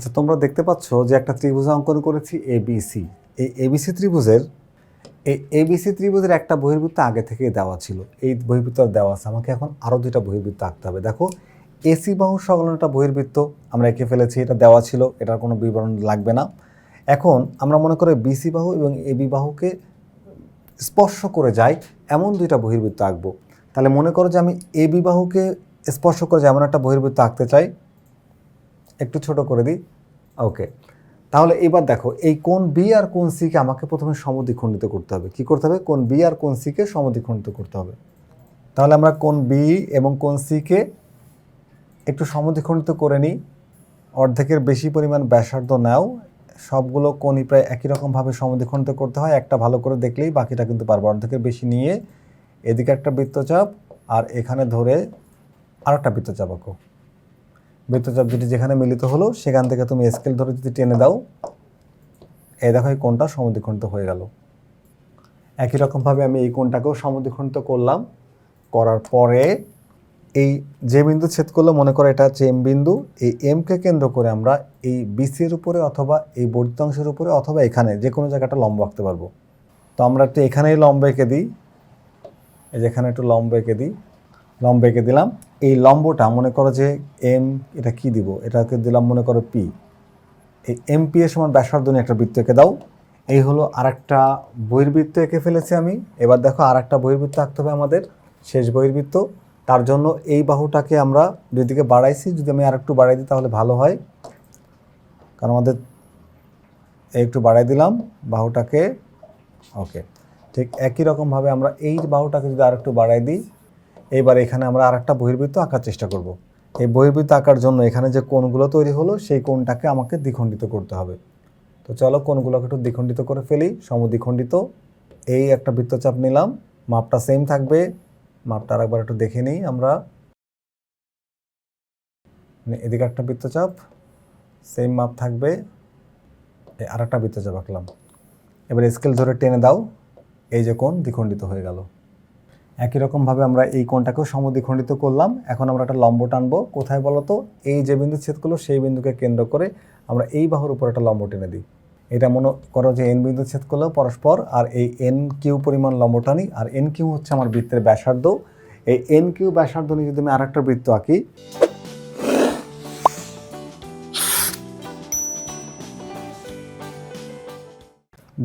আচ্ছা তোমরা দেখতে পাচ্ছ যে একটা ত্রিভুজ অঙ্কন করেছি এবিসি এই এবিসি ত্রিভুজের, এই এবিসি ত্রিভুজের একটা বহির্বৃত্ত আগে থেকেই দেওয়া ছিল। এই বহির্বৃত্ত দেওয়া আছে। আমাকে এখন আরও দুইটা বহির্বৃত্ত আঁকতে হবে। দেখো এসি বাহু সংলগ্ন একটা বহির্বৃত্ত, আমরা এঁকে ফেলেছি, এটা দেওয়া ছিল, এটার কোনো বিবরণ লাগবে না। এখন আমরা মনে করি বিসি বাহু এবং এবি বাহুকে স্পর্শ করে যায় এমন দুইটা বহির্বৃত্ত আঁকবো। তাহলে মনে করো যে আমি এবি বাহুকে স্পর্শ করে যেমন একটা বহির্বৃত্ত আঁকতে চাই। একটু ছোট করে দিই। ওকে। তাহলে এবার দেখো, এই কোন বি আর কোন সিকে আমাকে প্রথমে সমদ্বিখণ্ডিত করতে হবে। কি করতে হবে? কোন বি আর কোন সিকে সমদ্বিখণ্ডিত করতে হবে। তাহলে আমরা কোন বি এবং কোন সিকে একটু সমদ্বিখণ্ডিত করে নিই। অর্ধেকের বেশি পরিমাণ ব্যাসার্ধ নাও। সবগুলো কোণই প্রায় একই রকমভাবে সমদ্বিখণ্ডিত করতে হয়। একটা ভালো করে দেখলেই বাকিটা কিন্তু পারব। অর্ধেকের বেশি নিয়ে এদিকে একটা বৃত্তচাপ আর এখানে ধরে আর একটা বৃত্তচাপ আঁকো বৃত্তচাপ দুটি যেখানে মিলিত হলো, সেখান থেকে তুমি স্কেল ধরে যদি টেনে দাও, এই দেখো এই কোণটা সমদ্বিখণ্ডিত হয়ে গেল। একই রকমভাবে আমি এই কোণটাকেও সমদ্বিখণ্ডিত করলাম, করার পরে এই যে বিন্দু ছেদ করল, মনে করো এটা হচ্ছে এম বিন্দু, এই এমকে কেন্দ্র করে আমরা এই বিসির উপরে অথবা এই বর্ধিতাংশের উপরে অথবা এখানে যে কোনো জায়গাটা লম্ব আঁকতে পারব। তো আমরা একটু এখানেই লম্ব এঁকে দিই, এই যে এখানে একটু লম্ব এঁকে দিই, লম্ব এঁকে দিলাম। এই লম্বটা মনে করো যে এম, এটা কি দিব? এটাকে দিলাম মনে করো পি। এই এম, পি এর সমান ব্যাসার্ধ নিয়ে একটা বৃত্ত এঁকে দাও। এই হলো আরেকটা বহির্বৃত্ত এঁকে ফেলেছি আমি। এবার দেখো আরেকটা বহির্বৃত্ত আঁকতে হবে আমাদের, শেষ বহির্বৃত্ত। তার জন্য এই বাহুটাকে আমরা দুদিকে বাড়াইছি। যদি আমি আর একটু বাড়াই দিই তাহলে ভালো হয়। কারণ আমাদের এই একটু বাড়াই দিলাম বাহুটাকে। ওকে, ঠিক একই রকমভাবে আমরা এই বাহুটাকে যদি আরেকটু বাড়াই দিই এইবার এখানে আমরা আরেকটা বহির্বৃত্ত আঁকার চেষ্টা করব। এই বহির্বৃত্ত আঁকার জন্য এখানে যে কোণগুলো তৈরি হলো, সেই কোণটাকে আমাকে দ্বিখণ্ডিত করতে হবে। তো চলো কোণগুলোকে একটু দ্বিখণ্ডিত করে ফেলি, সমদ্বিখণ্ডিত। এই একটা বৃত্তচাপ নিলাম, মাপটা সেম থাকবে। মাপটা আরেকবার একটু দেখে নিই আমরা। মানে এদিকে একটা বৃত্তচাপ সেম মাপ থাকবে। আর একটা বৃত্তচাপ আঁকলাম। এবার স্কেল ধরে টেনে দাও। এই যে কোণ দ্বিখণ্ডিত হয়ে গেল। একই রকমভাবে আমরা এই কোণটাকেও সমদ্বিখণ্ডিত করলাম। এখন আমরা একটা লম্ব টানবো। কোথায় বলো তো? এই যে বিন্দু ছেদ করল সেই বিন্দুকে কেন্দ্র করে আমরা এই বাহুর উপর একটা লম্ব টেনে দিই। এটা মনে করো যে এন বিন্দু ছেদ করল পরস্পর, আর এই এন কিউ পরিমাণ লম্ব টানি, আর এন কিউ হচ্ছে আমার বৃত্তের ব্যাসার্ধ। এই এন কিউ ব্যাসার্ধ নিয়ে যদি আমি আর একটা বৃত্ত আঁকি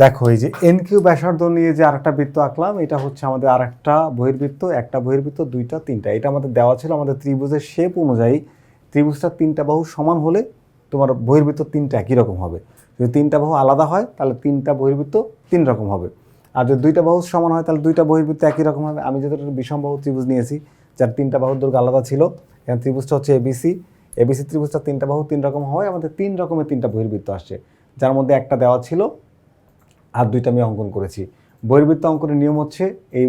দেখো, এই যে এন কিউ ব্যাসার্ধ নিয়ে যে আরেকটা বৃত্ত আঁকলাম, এটা হচ্ছে আমাদের আরেকটা বহির্বৃত্ত, একটা বহির্বৃত্ত, দুইটা, তিনটা। এটা আমাদের দেওয়া ছিল আমাদের ত্রিভুজের শেপ অনুযায়ী। ত্রিভুজটা তিনটা বাহু সমান হলে তোমার বহির্বৃত্ত তিনটা একই রকম হবে। যদি তিনটা বাহু আলাদা হয়, তাহলে তিনটা বহির্বৃত্ত তিন রকম হবে। আর যদি দুইটা বাহু সমান হয়, তাহলে দুইটা বহির্বৃত্ত একই রকম হবে। আমি একটা বিষম বাহু ত্রিভুজ নিয়েছি, যার তিনটা বাহুর দৈর্ঘ্য আলাদা ছিল, এখানে ত্রিভুজটা হচ্ছে এবিসি এবিসি ত্রিভুজটা তিনটা বাহু তিন রকম হয়, আমাদের তিন রকমের তিনটা বহির্বৃত্ত আসছে। যার মধ্যে একটা দেওয়া ছিল আর দুইটা আমি অঙ্কন করেছি। বহির্বৃত্ত অঙ্কনের নিয়ম হচ্ছে এই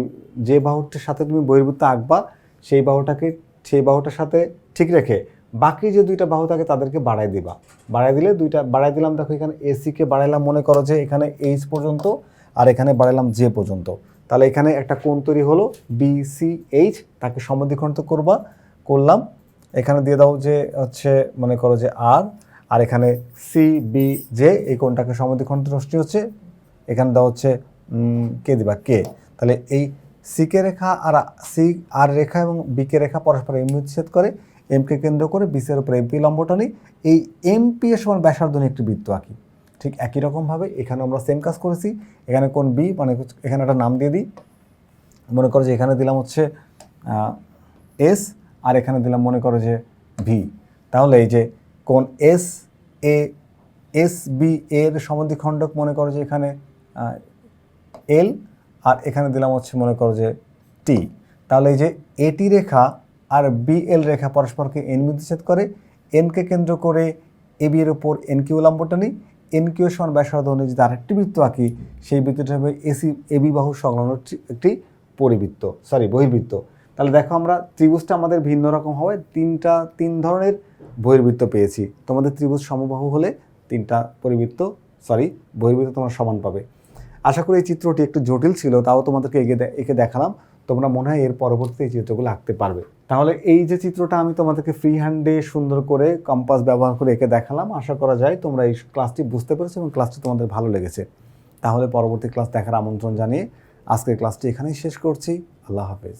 যে বাহুটার সাথে তুমি বহির্বৃত্ত আঁকবা, সেই বাহুটাকে সেই বাহুটার সাথে ঠিক রেখে বাকি যে দুইটা বাহু থাকে তাদেরকে বাড়াই দিবা। বাড়াই দিলে দুইটা বাড়াই দিলাম, দেখো এখানে এসিকে বাড়াইলাম, মনে করো যে এখানে এইচ পর্যন্ত আর এখানে বাড়াইলাম জে পর্যন্ত। তাহলে এখানে একটা কোণ তৈরি হলো বি সি এইচ তাকে সমদ্বিখণ্ডিত করবা। করলাম, এখানে দিয়ে দাও যে হচ্ছে মনে করো যে আর আর এখানে সি বি জে এই কোণটাকে সমদ্বিখণ্ডিত রশ্মি হচ্ছে এখানে দেওয়া হচ্ছে কে দিবা? কে? তাহলে এই সিকে রেখা আর সি আর রেখা এবং বিকে রেখা পরস্পর ছেদ করে এমকে কেন্দ্র করে বিসের উপরে এমপি লম্বটা নিই। এই এমপি এর সমান ব্যাসার্ধ একটি বৃত্ত আঁকি। ঠিক একই রকমভাবে এখানে আমরা সেম কাজ করেছি। এখানে কোন বি মানে এখানে একটা নাম দিয়ে দিই। মনে করো যে এখানে দিলাম হচ্ছে এস আর এখানে দিলাম মনে করো যে ভি তাহলে এই যে কোন এস এ এস বি এর সমদ্বিখণ্ডক মনে করো যে এখানে এল আর এখানে দিলাম হচ্ছে মনে করো যে টি তাহলে এই যে এটি রেখা আর বি এল রেখা পরস্পরকে এন বিদ্যুচ্ছেদ করে এনকে কেন্দ্র করে এ বি এর উপর এন কিউ লম্বটা নিই। এন কিউ সমান ব্যাসার্ধ অনুযায়ী যদি আরেকটি বৃত্ত আঁকি, সেই বৃত্তটা হবে এসি এবি বাহু সংলগ্ন একটি- পরিবৃত্ত সরি বহির্বৃত্ত। তাহলে দেখো আমরা ত্রিভুজটা আমাদের ভিন্ন রকম হওয়ায় তিনটা, তিন ধরনের বহির্বৃত্ত পেয়েছি। তোমাদের ত্রিভুজ সমবাহু হলে তিনটা পরিবৃত্ত সরি বহির্বৃত্ত তোমরা সমান পাবে। আশা করি এই চিত্রটি একটু জটিল ছিল, তাও তোমাদেরকে একে এঁকে দেখালাম। তোমরা মনে হয় এর পরবর্তীতে এই চিত্রগুলো আঁকতে পারবে। তাহলে এই যে চিত্রটা আমি তোমাদেরকে ফ্রি হ্যান্ডে সুন্দর করে কম্পাস ব্যবহার করে একে দেখালাম, আশা করা যায় তোমরা এই ক্লাসটি বুঝতে পেরেছ এবং ক্লাসটি তোমাদের ভালো লেগেছে। তাহলে পরবর্তী ক্লাস দেখার আমন্ত্রণ জানিয়ে আজকের ক্লাসটি এখানেই শেষ করছি। আল্লাহ হাফেজ।